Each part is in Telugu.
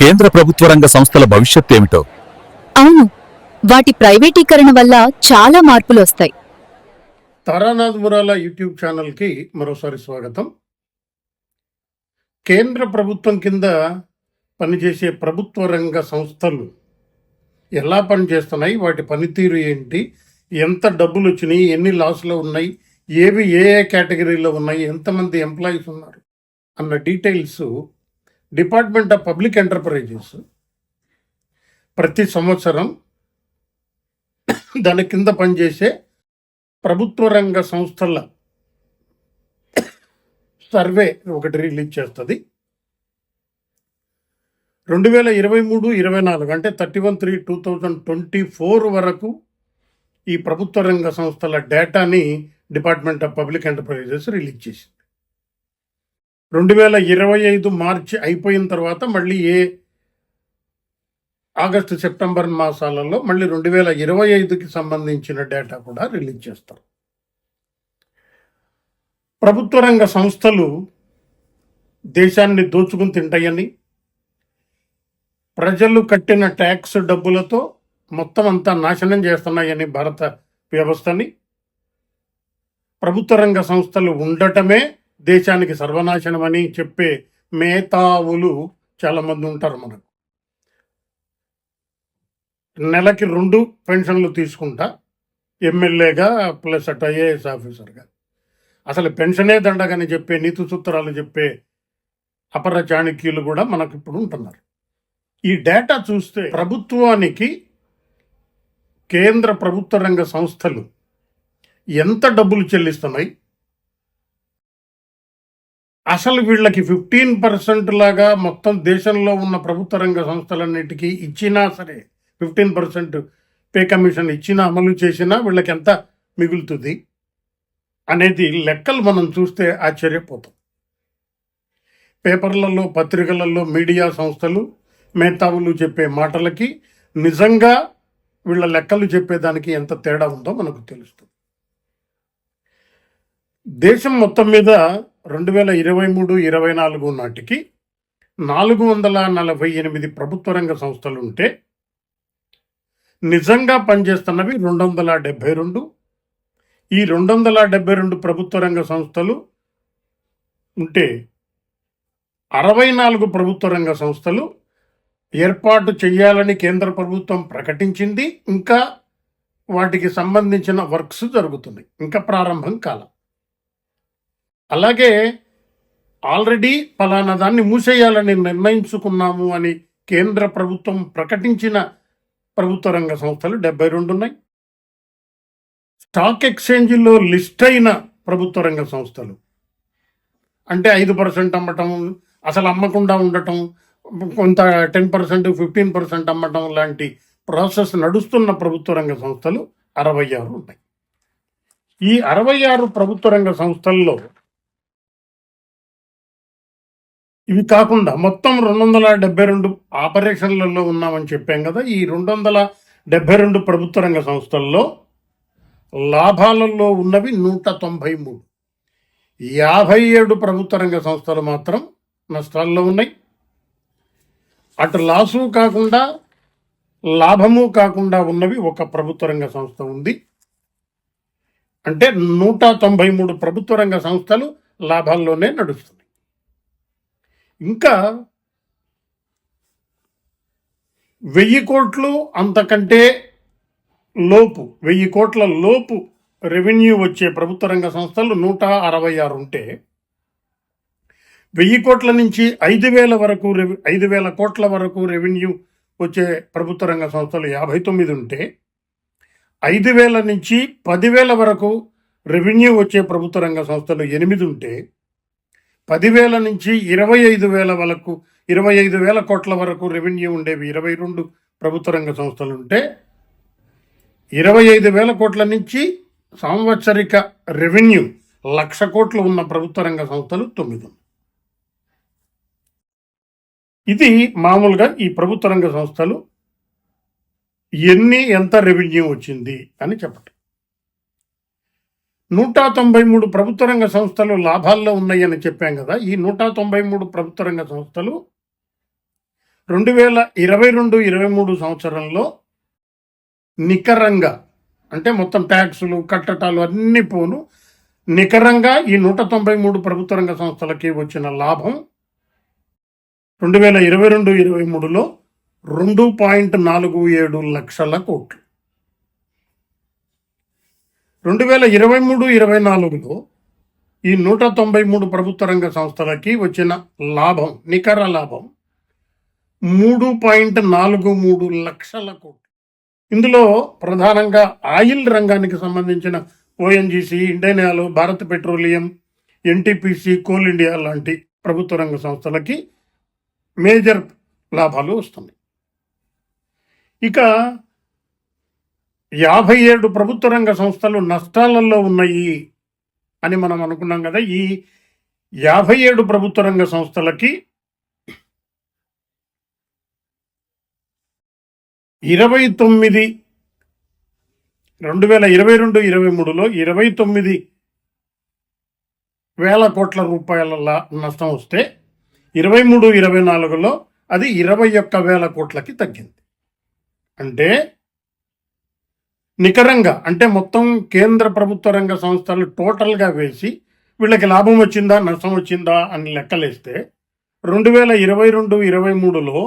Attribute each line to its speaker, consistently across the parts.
Speaker 1: కేంద్ర ప్రభుత్వ రంగ సంస్థల భవిష్యత్ ఏమిటో?
Speaker 2: అవును. వాటి ప్రైవేటీకరణ వల్ల చాలా మార్పులు వస్తాయి.
Speaker 3: తారానాథ్ మురాల యూట్యూబ్ ఛానల్కి మరోసారి స్వాగతం. కేంద్ర ప్రభుత్వం కింద పనిచేసే ప్రభుత్వ రంగ సంస్థలు ఎలా పనిచేస్తున్నాయి? వాటి పనితీరు ఏంటి? ఎంత డబ్బులు వచ్చినాయి ఎన్ని లాస్లో ఉన్నాయి? ఏవి ఏ ఏ కేటగిరీలో ఉన్నాయి? ఎంతమంది ఎంప్లాయీస్ ఉన్నారు? అన్న details department of public enterprises ప్రతి సంవత్సరం దాని కింద పనిచేసే ప్రభుత్వ రంగ సంస్థల సర్వే ఒకటి రిలీజ్ చేస్తుంది. రెండు వేల ఇరవై మూడు ఇరవై నాలుగు అంటే thirty one three two thousand twenty four వరకు ఈ ప్రభుత్వ రంగ సంస్థల డేటాని department of public enterprises release చేసింది. రెండు వేల ఇరవై ఐదు మార్చి అయిపోయిన తర్వాత మళ్ళీ ఏ ఆగస్టు సెప్టెంబర్ మాసాలలో మళ్ళీ రెండు వేల ఇరవై ఐదుకి సంబంధించిన డేటా కూడా రిలీజ్ చేస్తారు. ప్రభుత్వ రంగ సంస్థలు దేశాన్ని దోచుకుని తింటాయని ప్రజలు కట్టిన ట్యాక్స్ డబ్బులతో మొత్తం అంతా నాశనం చేస్తున్నాయని భారత వ్యవస్థని ప్రభుత్వ రంగ సంస్థలు ఉండటమే దేశానికి సర్వనాశనమని చెప్పే మేధావులు చాలామంది ఉంటారు మనకు. నెలకి రెండు పెన్షన్లు తీసుకుంటా ఎమ్మెల్యేగా ప్లస్ అటు ఐఏఎస్ ఆఫీసర్గా. అసలు పెన్షనే దండగని చెప్పే నీతి సూత్రాలు చెప్పే అపర చాణక్యులు కూడా మనకు ఇప్పుడు ఉంటున్నారు. ఈ డేటా చూస్తే ప్రభుత్వానికి కేంద్ర ప్రభుత్వ రంగ సంస్థలు ఎంత డబ్బులు చెల్లిస్తున్నాయి? అసలు వీళ్ళకి ఫిఫ్టీన్ పర్సెంట్ లాగా మొత్తం దేశంలో ఉన్న ప్రభుత్వ రంగ సంస్థలన్నిటికీ ఇచ్చినా సరే ఫిఫ్టీన్ పర్సెంట్ పే కమిషన్ ఇచ్చిన అమలు చేసినా వీళ్ళకి ఎంత మిగులుతుంది అనేది లెక్కలు మనం చూస్తే ఆశ్చర్యపోతాం. పేపర్లలో పత్రికలలో మీడియా సంస్థలు మేధావులు చెప్పే మాటలకి నిజంగా వీళ్ళ లెక్కలు చెప్పేదానికి ఎంత తేడా ఉందో మనకు తెలుస్తుంది. దేశం మొత్తం మీద రెండు వేల ఇరవై మూడు ఇరవై నాలుగు నాటికి నాలుగు వందల నలభై ఎనిమిది ప్రభుత్వ రంగ సంస్థలు ఉంటే నిజంగా పనిచేస్తున్నవి రెండు వందల డెబ్బై రెండు. ఈ రెండు వందల డెబ్బై రెండు ప్రభుత్వ రంగ సంస్థలు ఉంటే అరవై నాలుగు ప్రభుత్వ రంగ సంస్థలు ఏర్పాటు చేయాలని కేంద్ర ప్రభుత్వం ప్రకటించింది. ఇంకా వాటికి సంబంధించిన వర్క్స్ జరుగుతున్నాయి. ఇంకా ప్రారంభం కాలం అలాగే ఆల్రెడీ ఫలానా దాన్ని మూసేయాలని నిర్ణయించుకున్నాము అని కేంద్ర ప్రభుత్వం ప్రకటించిన ప్రభుత్వ రంగ సంస్థలు డెబ్బై రెండు ఉన్నాయి. స్టాక్ ఎక్స్చేంజ్లో లిస్ట్ అయిన ప్రభుత్వ రంగ సంస్థలు. అంటే ఐదు పర్సెంట్ అమ్మటం అసలు అమ్మకుండా ఉండటం కొంత టెన్ పర్సెంట్ ఫిఫ్టీన్ పర్సెంట్ అమ్మటం లాంటి ప్రాసెస్ నడుస్తున్న ప్రభుత్వ రంగ సంస్థలు అరవై ఆరు ఉన్నాయి. ఈ అరవై ఆరు ప్రభుత్వ రంగ సంస్థల్లో ఇవి కాకుండా మొత్తం రెండు వందల డెబ్బై రెండు ఆపరేషన్లలో ఉన్నామని చెప్పాం కదా ఈ రెండు వందల డెబ్బై రెండు ప్రభుత్వ రంగ సంస్థల్లో లాభాలలో ఉన్నవి నూట తొంభై మూడు. యాభై ఏడు ప్రభుత్వ రంగ సంస్థలు మాత్రం నష్టాల్లో ఉన్నాయి. అటు లాసు కాకుండా లాభము కాకుండా ఉన్నవి ఒక ప్రభుత్వ రంగ సంస్థ ఉంది. అంటే నూట తొంభై మూడు ప్రభుత్వ రంగ సంస్థలు లాభాల్లోనే నడుస్తుంది ఇంకా వెయ్యి కోట్లు అంతకంటే లోపు వెయ్యి కోట్ల లోపు రెవెన్యూ వచ్చే ప్రభుత్వ రంగ సంస్థలు నూట అరవై ఆరు ఉంటే వెయ్యి కోట్ల నుంచి ఐదు వేల వరకు రెవె ఐదు వేల కోట్ల వరకు రెవెన్యూ వచ్చే ప్రభుత్వ రంగ సంస్థలు యాభై తొమ్మిది ఉంటే ఐదు వేల నుంచి పదివేల వరకు రెవెన్యూ వచ్చే ప్రభుత్వ రంగ సంస్థలు ఎనిమిది ఉంటే పదివేల నుంచి ఇరవై ఐదు వేల వరకు ఇరవై ఐదు వేల కోట్ల వరకు రెవెన్యూ ఉండేవి ఇరవై రెండు ప్రభుత్వ రంగ సంస్థలు ఉంటే ఇరవై ఐదు వేల కోట్ల నుంచి సంవత్సరిక రెవెన్యూ లక్ష కోట్లు ఉన్న ప్రభుత్వ రంగ సంస్థలు తొమ్మిది ఇది మామూలుగా ఈ ప్రభుత్వ రంగ సంస్థలు ఎన్ని ఎంత రెవెన్యూ వచ్చింది అని చెప్పటం. నూట తొంభై మూడు ప్రభుత్వ రంగ సంస్థలు లాభాల్లో ఉన్నాయని చెప్పాం కదా. ఈ నూట తొంభై మూడు ప్రభుత్వ రంగ సంస్థలు రెండు వేల ఇరవై రెండు ఇరవై మూడు సంవత్సరంలో నికరంగా అంటే మొత్తం ట్యాక్సులు కట్టటాలు అన్ని పోను నికరంగా ఈ నూట తొంభై మూడు ప్రభుత్వ రంగ సంస్థలకి వచ్చిన లాభం రెండు వేల ఇరవై రెండు ఇరవై మూడులో రెండు పాయింట్ నాలుగు ఏడు లక్షల కోట్లు. రెండు వేల ఇరవై మూడు ఇరవై నాలుగులో ఈ నూట తొంభై మూడు ప్రభుత్వ రంగ సంస్థలకి వచ్చిన లాభం నికర లాభం మూడు పాయింట్ నాలుగు మూడు లక్షల కోట్లు. ఇందులో ప్రధానంగా ఆయిల్ రంగానికి సంబంధించిన ONGC Indian oil Bharat petroleum NTPC coal India లాంటి ప్రభుత్వ రంగ సంస్థలకి మేజర్ లాభాలు వస్తున్నాయి. ఇక యాభై ఏడు ప్రభుత్వ రంగ సంస్థలు నష్టాలలో ఉన్నాయి అని మనం అనుకున్నాం కదా. ఈ యాభై ఏడు ప్రభుత్వ రంగ సంస్థలకి ఇరవై తొమ్మిది రెండు వేల ఇరవై రెండు ఇరవై మూడులో ఇరవై తొమ్మిది వేల కోట్ల రూపాయల నష్టం వస్తే ఇరవై మూడు ఇరవై నాలుగులో అది ఇరవై ఒక్క వేల కోట్లకి తగ్గింది. అంటే నికరంగా అంటే మొత్తం కేంద్ర ప్రభుత్వ రంగ సంస్థలు టోటల్గా వేసి వీళ్ళకి లాభం వచ్చిందా నష్టం వచ్చిందా అని లెక్కలేస్తే రెండు వేల ఇరవై రెండు ఇరవై మూడులో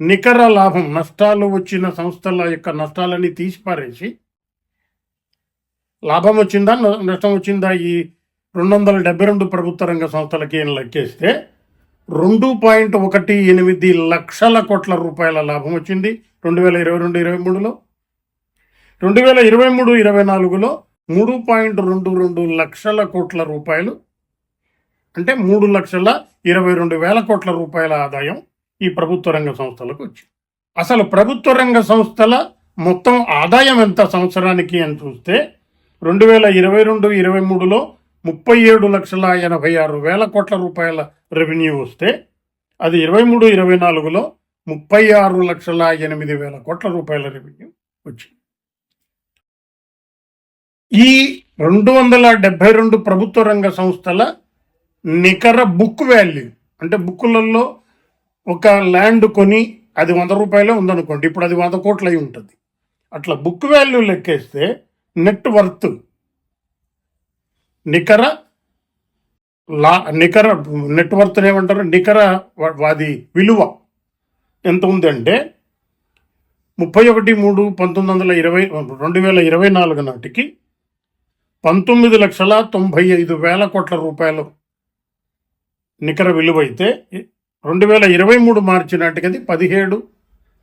Speaker 3: నికర లాభం నష్టాలు వచ్చిన సంస్థల యొక్క నష్టాలన్నీ తీసిపారేసి లాభం వచ్చిందా న- నష్టం వచ్చిందా ఈ రెండు వందల డెబ్బై రెండు ప్రభుత్వ రంగ సంస్థలకి అని లెక్కేస్తే రెండు పాయింట్ ఒకటి ఎనిమిది లక్షల కోట్ల రూపాయల లాభం వచ్చింది. రెండు వేల ఇరవై రెండు ఇరవై మూడులో రెండు వేల ఇరవై మూడు ఇరవై నాలుగులో మూడు పాయింట్ రెండు రెండు లక్షల కోట్ల రూపాయలు అంటే మూడు లక్షల ఇరవై రెండు వేల కోట్ల రూపాయల ఆదాయం ఈ ప్రభుత్వ రంగ సంస్థలకు వచ్చింది. అసలు ప్రభుత్వ రంగ సంస్థల మొత్తం ఆదాయం ఎంత సంవత్సరానికి అని చూస్తే రెండు వేల ఇరవై రెండు ఇరవై మూడులో ముప్పై ఏడు లక్షల ఎనభై ఆరు వేల కోట్ల రూపాయల రెవెన్యూ వస్తే అది ఇరవై మూడు ఇరవై నాలుగులో ముప్పై ఆరు లక్షల ఎనిమిది వేల కోట్ల రూపాయల రెవెన్యూ వచ్చింది. ఈ రెండు వందల డెబ్బై రెండు ప్రభుత్వ రంగ సంస్థల నికర బుక్ వాల్యూ అంటే బుక్కులలో ఒక ల్యాండ్ కొని అది వంద రూపాయలే ఉందనుకోండి ఇప్పుడు అది వంద కోట్లు అయి ఉంటుంది. అట్లా బుక్ వాల్యూ లెక్కేస్తే నెట్ వర్త్ నికర లా నికర నెట్ వర్త్ ఏమంటారు? నికర వ- అది విలువ ఎంత ఉందంటే ముప్పై ఒకటి మూడు పంతొమ్మిది వందల ఇరవై రెండు వేల ఇరవై నాలుగు నాటికి పంతొమ్మిది లక్షల తొంభై ఐదు వేల కోట్ల రూపాయలు నికర విలువ అయితే రెండు వేల ఇరవై మూడు మార్చి నాటికి అది పదిహేడు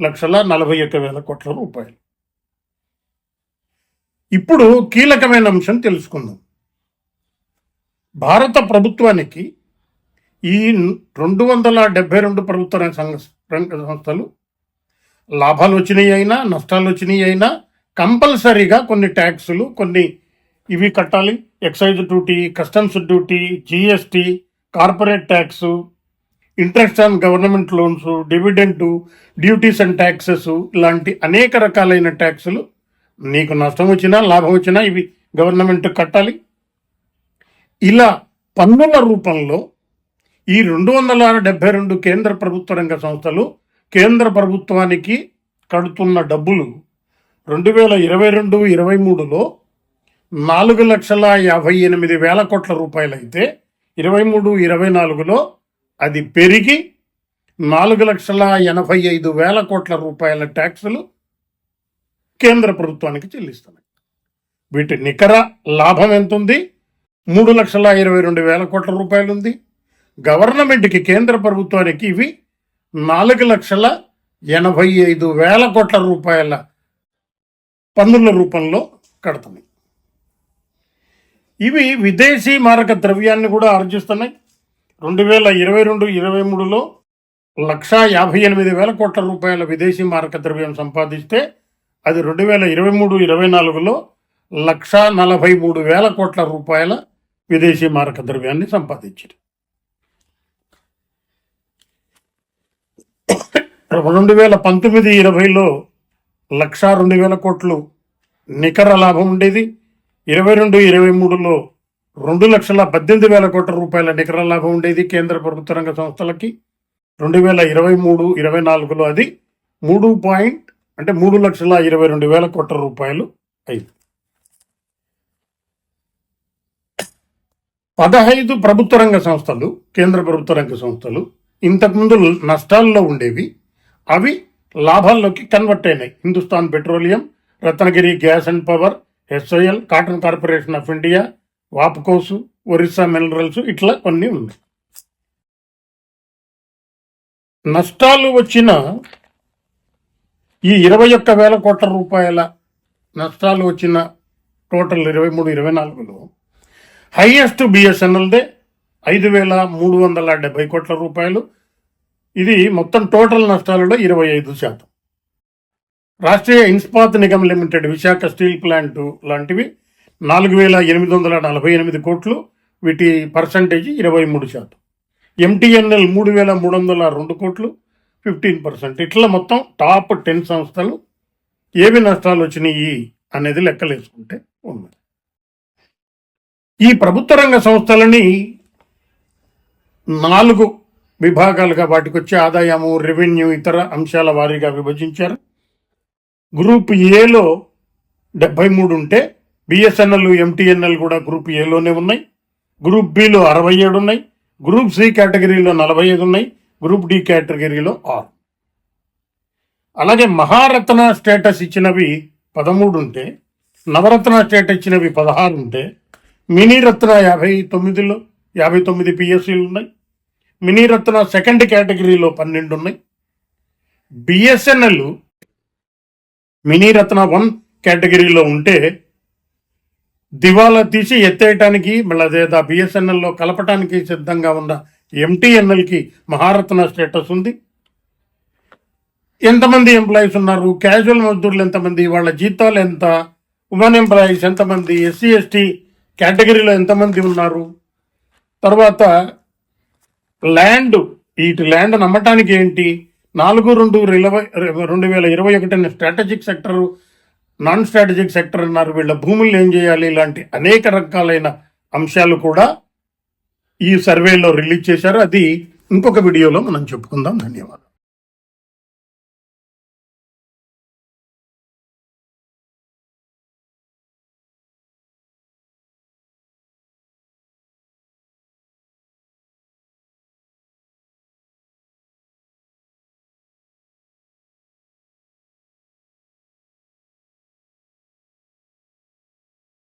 Speaker 3: లక్షల నలభై ఒక్క వేల కోట్ల రూపాయలు. ఇప్పుడు కీలకమైన అంశం తెలుసుకుందాం. భారత ప్రభుత్వానికి ఈ రెండు వందల డెబ్బై రెండు ప్రభుత్వ రంగ సంఘ- సంస్థలు లాభాలు వచ్చినాయి అయినా నష్టాలు వచ్చినాయి అయినా కంపల్సరీగా కొన్ని ట్యాక్సులు కొన్ని ఇవి కట్టాలి. Excise duty customs duty GST corporate tax interest on government loans dividend duties and taxes ఇలాంటి అనేక రకాలైన ట్యాక్సులు నీకు నష్టం వచ్చినా లాభం వచ్చినా ఇవి గవర్నమెంట్ కట్టాలి. ఇలా పన్నుల రూపంలో ఈ రెండు వందల డెబ్బై రెండు కేంద్ర ప్రభుత్వ రంగ సంస్థలు కేంద్ర ప్రభుత్వానికి కడుతున్న డబ్బులు రెండు వేల ఇరవై రెండు ఇరవై మూడులో నాలుగు లక్షల యాభై ఎనిమిది వేల కోట్ల రూపాయలైతే ఇరవై మూడు ఇరవై నాలుగులో అది పెరిగి నాలుగు లక్షల ఎనభై ఐదు వేల కోట్ల రూపాయల ట్యాక్సులు కేంద్ర ప్రభుత్వానికి చెల్లిస్తున్నాయి. వీటి నికర లాభం ఎంత ఉంది మూడు లక్షల ఇరవై రెండు వేల కోట్ల రూపాయలు ఉంది గవర్నమెంట్కి కేంద్ర ప్రభుత్వానికి ఇవి నాలుగు లక్షల ఎనభై ఐదు వేల కోట్ల రూపాయల పన్నుల రూపంలో కడుతున్నాయి. ఇవి విదేశీ మారక ద్రవ్యాన్ని కూడా ఆర్జిస్తున్నాయి. రెండు వేల ఇరవై రెండు ఇరవై మూడులో లక్షా యాభై ఎనిమిది వేల కోట్ల రూపాయల విదేశీ మారక ద్రవ్యం సంపాదిస్తే అది రెండు వేల ఇరవై మూడు ఇరవై నాలుగులో లక్షా నలభై మూడు వేల కోట్ల రూపాయల విదేశీ మారక ద్రవ్యాన్ని సంపాదించింది. రెండు వేల పంతొమ్మిది ఇరవైలో లక్షా రెండు వేల కోట్లు నికర లాభం ఉండేది. ఇరవై రెండు ఇరవై మూడులో రెండు లక్షల పద్దెనిమిది వేల కోట్ల రూపాయల నికర లాభం ఉండేది కేంద్ర ప్రభుత్వ రంగ సంస్థలకి. రెండు వేల ఇరవై మూడు ఇరవై నాలుగులో అది మూడు పాయింట్ అంటే మూడు లక్షల ఇరవై రెండు వేల కోట్ల రూపాయలు అయింది. పదహైదు ప్రభుత్వ రంగ సంస్థలు కేంద్ర ప్రభుత్వ రంగ సంస్థలు ఇంతకుముందు నష్టాల్లో ఉండేవి. అవి లాభాల్లోకి కన్వర్ట్ అయినాయి. Hindustan Petroleum Ratnagiri Gas and Power SIL Cotton Corporation of India వాప్కోసు Orissa minerals ఇట్లా కొన్ని ఉన్నాయి నష్టాలు వచ్చిన ఈ ఇరవై ఒక్క వేల కోట్ల రూపాయల నష్టాలు వచ్చిన టోటల్ ఇరవై మూడు ఇరవై నాలుగులో హైయెస్ట్ బిఎస్ఎన్ఎల్దే ఐదు వేల మూడు వందల డెబ్బై కోట్ల రూపాయలు. ఇది మొత్తం టోటల్ నష్టాలలో ఇరవై ఐదు శాతం. Rashtriya Ispat Nigam Limited Visakha Steel Plant లాంటివి నాలుగు వేల ఎనిమిది వందల నలభై ఎనిమిది కోట్లు వీటి పర్సంటేజ్ ఇరవై మూడు శాతం. ఎంటీఎన్ఎల్ మూడు వేల మూడు వందల రెండు కోట్లు ఫిఫ్టీన్ పర్సెంట్. ఇట్లా మొత్తం టాప్ టెన్ సంస్థలు ఏవి నష్టాలు వచ్చినాయి అనేది లెక్కలేసుకుంటే ఉన్నది. ఈ ప్రభుత్వ రంగ సంస్థలని నాలుగు విభాగాలుగా వాటికి వచ్చే ఆదాయము రెవెన్యూ ఇతర అంశాల వారీగా విభజించారు. గ్రూప్ ఏలో డెబ్బై మూడు ఉంటే బిఎస్ఎన్ఎల్ ఎంటీఎన్ఎల్ కూడా గ్రూప్ ఏలోనే ఉన్నాయి. గ్రూప్ బిలో అరవై ఏడు ఉన్నాయి. గ్రూప్ సి కేటగిరీలో నలభై ఐదు ఉన్నాయి. గ్రూప్ డి కేటగిరీలో ఆరు. అలాగే మహారత్న స్టేటస్ ఇచ్చినవి పదమూడు ఉంటే నవరత్న స్టేటస్ ఇచ్చినవి పదహారు ఉంటే మినీ రత్న యాభై తొమ్మిదిలో యాభై తొమ్మిది పిఎస్సీలు ఉన్నాయి. మినీ రత్న సెకండ్ కేటగిరీలో పన్నెండు ఉన్నాయి. బిఎస్ఎన్ఎల్ మినీ రత్న వన్ కేటగిరీలో ఉంటే దివాలా తీసి ఎత్తేయటానికి మళ్ళీ లేదా బిఎస్ఎన్ఎల్లో కలపటానికి సిద్ధంగా ఉన్న ఎంటీఎన్ఎల్కి మహారత్న స్టేటస్ ఉంది. ఎంతమంది ఎంప్లాయీస్ ఉన్నారు? క్యాజువల్ మజ్దూర్లు ఎంతమంది? వాళ్ళ జీతాలు ఎంత? ఉమెన్ ఎంప్లాయీస్ ఎంతమంది? ఎస్సీ ఎస్టీ కేటగిరీలో ఎంతమంది ఉన్నారు? తర్వాత ల్యాండ్ వీటి ల్యాండ్ నమ్మటానికి ఏంటి? నాలుగు రెండు ఇరవై రెండు వేల ఇరవై ఒకటిని strategic sector non strategic sector అన్నారు. వీళ్ళ భూములు ఏం చేయాలి? ఇలాంటి అనేక రకాలైన అంశాలు కూడా ఈ సర్వేలో రిలీజ్ చేశారు. అది ఇంకొక వీడియోలో మనం చెప్పుకుందాం. ధన్యవాదాలు.